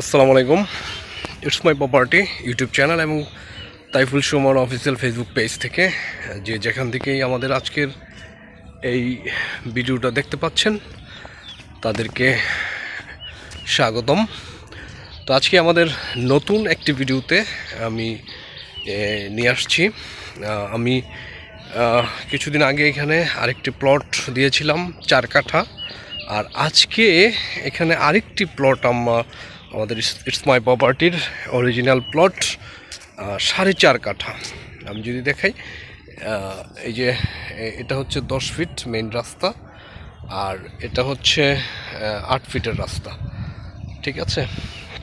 আসসালামু আলাইকুম। It's my property YouTube channel এবং Taiful Suman official Facebook page থেকে, যে যেখান থেকেই আমাদের আজকের এই ভিডিওটা দেখতে পাচ্ছেন, তাদেরকে স্বাগতম। তো আজকে আমাদের নতুন একটি ভিডিওতে আমি নিয়ে আসছি। আমি কিছুদিন আগে এখানে আরেকটি প্লট দিয়েছিলাম চার কাঠা, আর আজকে এখানে আরেকটি প্লট আমরা আমাদের ইটস মাই প্রপার্টির অরিজিনাল প্লট সাড়ে চার কাঠা। আমি যদি দেখাই এই যে এটা হচ্ছে দশ ফিট মেইন রাস্তা, আর এটা হচ্ছে আট ফিটের রাস্তা। ঠিক আছে?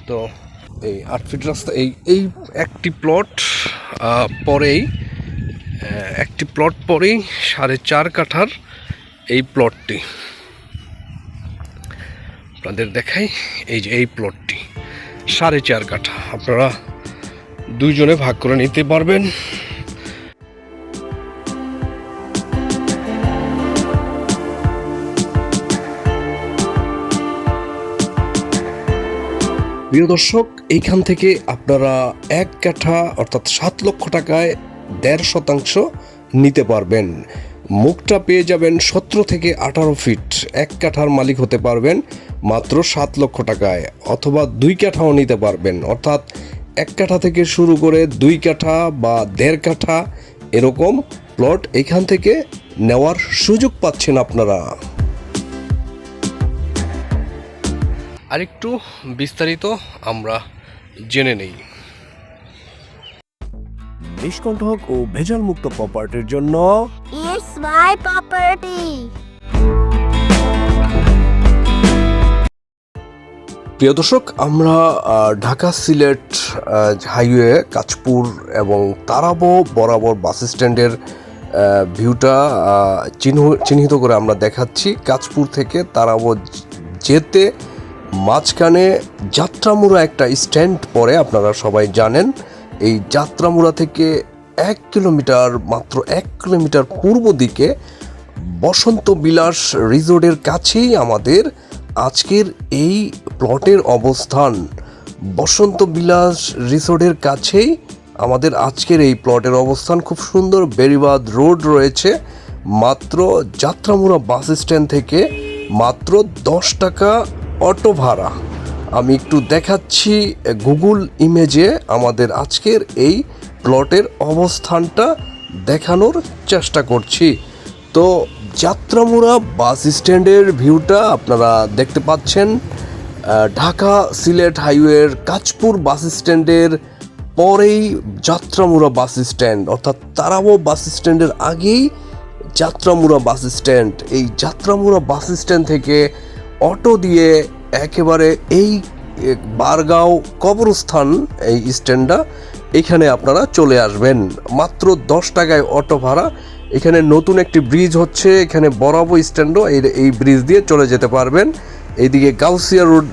তো এই আট ফিট রাস্তা, এই এই একটি প্লট পরেই একটি প্লট পরেই সাড়ে চার কাঠার এই প্লটটি আপনাদের দেখাই এই যে এই প্লটটি সাড়ে চার কাঠা। আপনারা দুইজনে ভাগ করে নিতে পারবেন। প্রিয় দর্শক, এইখান থেকে আপনারা এক কাঠা, অর্থাৎ সাত লক্ষ টাকায় দেড় শতাংশ নিতে পারবেন। মুখটা পেয়ে যাবেন সতেরো থেকে আঠারো ফিট। এক কাঠার মালিক হতে পারবেন মাত্র সাত লক্ষ টাকায়, অথবা দুই কাঠাও নিতে পারবেন। অর্থাৎ এক কাঠা থেকে শুরু করে দুই কাঠা বা দেড় কাঠা এরকম প্লট এখান থেকে নেওয়ার সুযোগ পাচ্ছেন আপনারা। আরেকটু বিস্তারিত আমরা জেনে নেই। নিষ্কণ্ঠক ও ভেজাল মুক্ত প্রপার্টির জন্য It's my property. প্রিয় দর্শক আমরা ঢাকা সিলেট হাইওয়ে কাঁচপুর এবং তারাবো বরাবর বাস স্ট্যান্ডের ভিউটা চিহ্ন- চিহ্নিত করে আমরা দেখাচ্ছি কাঁচপুর থেকে তারাবো যেতে মাঝখানে যাত্রামুড়া একটা স্ট্যান্ড পরে আপনারা সবাই জানেন এই যাত্রামুড়া থেকে এক কিলোমিটার, মাত্র এক কিলোমিটার পূর্ব দিকে বসন্ত বিলাস রিসোর্টের কাছেই আমাদের আজকের এই প্লটের অবস্থান। বসন্ত বিলাস রিসোর্টের কাছেই আমাদের আজকের এই প্লটের অবস্থান। খুব সুন্দর বেরিবাদ রোড রয়েছে, মাত্র যাত্রামুড়া বাস স্ট্যান্ড থেকে মাত্র দশ টাকা অটো ভাড়া। আমি একটু দেখাচ্ছি গুগল ইমেজে আমাদের আজকের এই প্লটের অবস্থানটা দেখানোর চেষ্টা করছি। তো যাত্রামুড়া বাস স্ট্যান্ডের ভিউটা আপনারা দেখতে পাচ্ছেন। ঢাকা সিলেট হাইওয়ের কাঁচপুর বাস স্ট্যান্ডের পরেই যাত্রামুড়া বাস স্ট্যান্ড, অর্থাৎ তারাবো বাস স্ট্যান্ডের আগেই যাত্রামুড়া বাস স্ট্যান্ড। এই যাত্রামুড়া বাস স্ট্যান্ড থেকে অটো দিয়ে একেবারে এই বারগাঁও কবরস্থান, এই স্ট্যান্ডটা, এখানে আপনারা চলে আসবেন। মাত্র দশ টাকায় অটো ভাড়া। এখানে নতুন একটি ব্রিজ হচ্ছে, এখানে বরাবর স্ট্যান্ডও এই এই ব্রিজ দিয়ে চলে যেতে পারবেন। এইদিকে গাউসিয়া রোড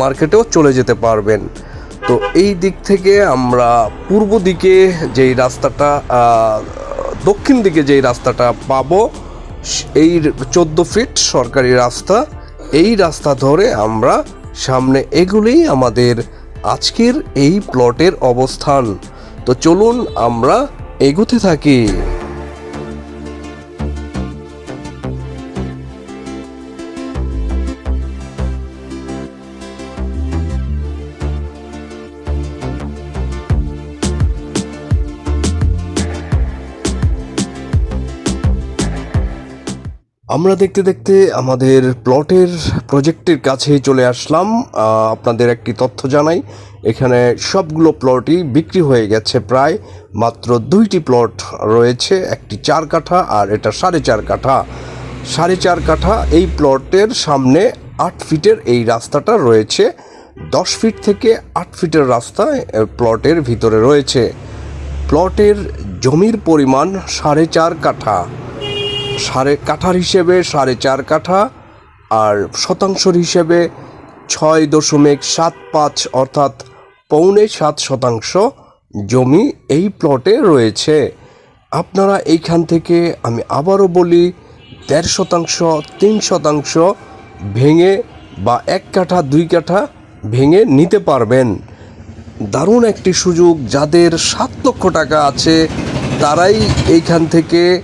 মার্কেটেও চলে যেতে পারবেন। তো এই দিক থেকে আমরা পূর্ব দিকে যেই রাস্তাটা দক্ষিণ দিকে যেই রাস্তাটা পাবো এই চোদ্দ ফিট সরকারি রাস্তা। এই রাস্তা ধরে আমরা সামনে এগুলি আমাদের আজকের এই প্লটের অবস্থান। তো চলুন আমরা এগুতে থাকি। আমরা দেখতে দেখতে আমাদের প্লটের, প্রজেক্টের কাছেই চলে আসলাম। আপনাদের একটি তথ্য জানাই, এখানে সবগুলো প্লটই বিক্রি হয়ে গেছে প্রায় মাত্র দুইটি প্লট রয়েছে, একটি চার কাঠা আর এটা সাড়ে চার কাঠা। সাড়ে চার কাঠা এই প্লটের সামনে আট ফিটের এই রাস্তাটা রয়েছে, দশ ফিট থেকে আট ফিটের রাস্তা প্লটের ভিতরে রয়েছে। প্লটের জমির পরিমাণ সাড়ে চার কাঠা। সাড়ে কাঠার হিসেবে সাড়ে চার কাঠা আর শতাংশর হিসেবে ছয় দশমিক সাত পাঁচ অর্থাৎ পৌনে সাত শতাংশ জমি এই প্লটে রয়েছে। আপনারা এইখান থেকে আমি আবারও বলি, দেড় শতাংশ, তিন শতাংশ ভেঙে বা এক কাঠা, দুই কাঠা ভেঙে নিতে পারবেন। দারুণ একটি সুযোগ, যাদের সাত লক্ষ টাকা আছে, তারাই এইখান থেকে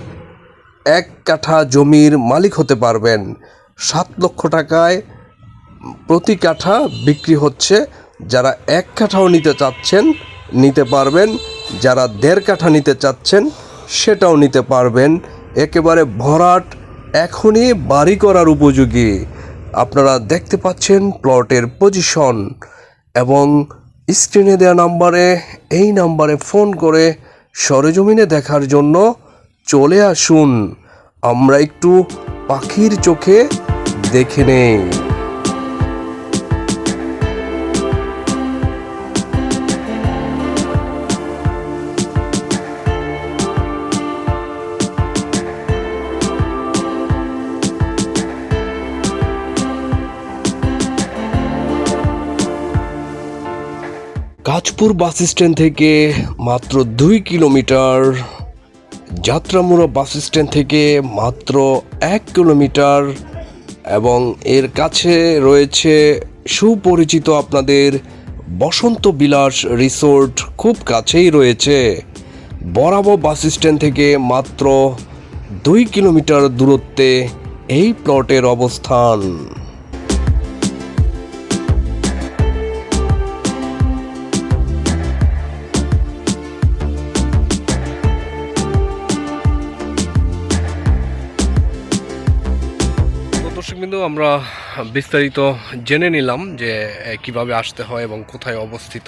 এক কাঠা জমির মালিক হতে পারবেন। সাত লক্ষ টাকায় প্রতি কাঠা বিক্রি হচ্ছে। যারা এক কাঠাও নিতে চাচ্ছেন, নিতে পারবেন। যারা দেড় কাঠা নিতে চাচ্ছেন, সেটাও নিতে পারবেন। একেবারে ভরাট, এখনই বাড়ি করার উপযোগী। আপনারা দেখতে পাচ্ছেন প্লটের পজিশন এবং স্ক্রিনে দেওয়া নাম্বারে, এই নাম্বারে ফোন করে সরেজমিনে দেখার জন্য চলে আসুন। আমরা একটু পাখির চোখে দেখে নেই। কাঁচপুর বাস স্ট্যান্ড থেকে মাত্র দুই কিলোমিটার যাত্রামুড়া বাস স্ট্যান্ড থেকে মাত্র এক কিলোমিটার এবং এর কাছে রয়েছে সুপরিচিত আপনাদের বসন্ত বিলাস রিসোর্ট খুব কাছেই রয়েছে। বরাবর বাস স্ট্যান্ড থেকে মাত্র দুই কিলোমিটার দূরত্বে এই প্লটের অবস্থান। আমরা বিস্তারিত জেনে নিলাম যে কীভাবে আসতে হয় এবং কোথায় অবস্থিত।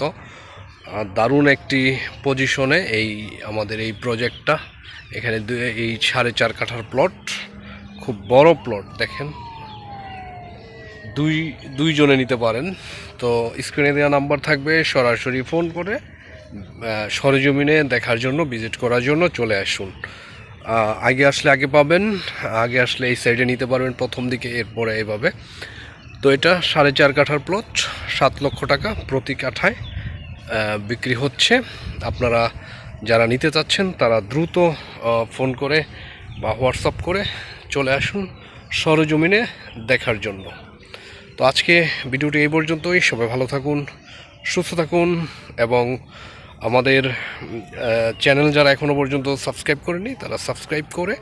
দারুণ একটি পজিশনে এই, আমাদের এই প্রজেক্টটা এখানে এই সাড়ে চার কাঠার প্লট খুব বড় প্লট দেখেন। দুই দুইজনে নিতে পারেন। তো স্ক্রিনে দেওয়া নাম্বার থাকবে, সরাসরি ফোন করে সরেজমিনে দেখার জন্য ভিজিট করার জন্য চলে আসুন। আগে আসলে আগে পাবেন, আগে আসলে এই সাইডে নিতে পারবেন, প্রথম দিকে এরপরে এভাবে তো এটা সাড়ে চার কাঠার প্লট সাত লক্ষ টাকা প্রতি কাঠায় বিক্রি হচ্ছে। আপনারা যারা নিতে চাচ্ছেন, তারা দ্রুত ফোন করে বা হোয়াটসঅ্যাপ করে চলে আসুন সরজমিনে দেখার জন্য। তো আজকে ভিডিওটি এই পর্যন্তই। সবাই ভালো থাকুন, সুস্থ থাকুন এবং আমাদের চ্যানেল যারা এখনও পর্যন্ত সাবস্ক্রাইব করেনি, তারা সাবস্ক্রাইব করে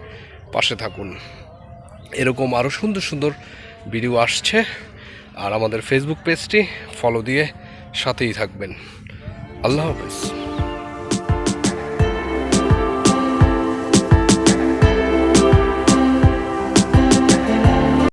পাশে থাকুন। এরকম আরও সুন্দর সুন্দর ভিডিও আসছে। আর আমাদের ফেসবুক পেজটি ফলো দিয়ে সাথেই থাকবেন। আল্লাহ হাফেজ।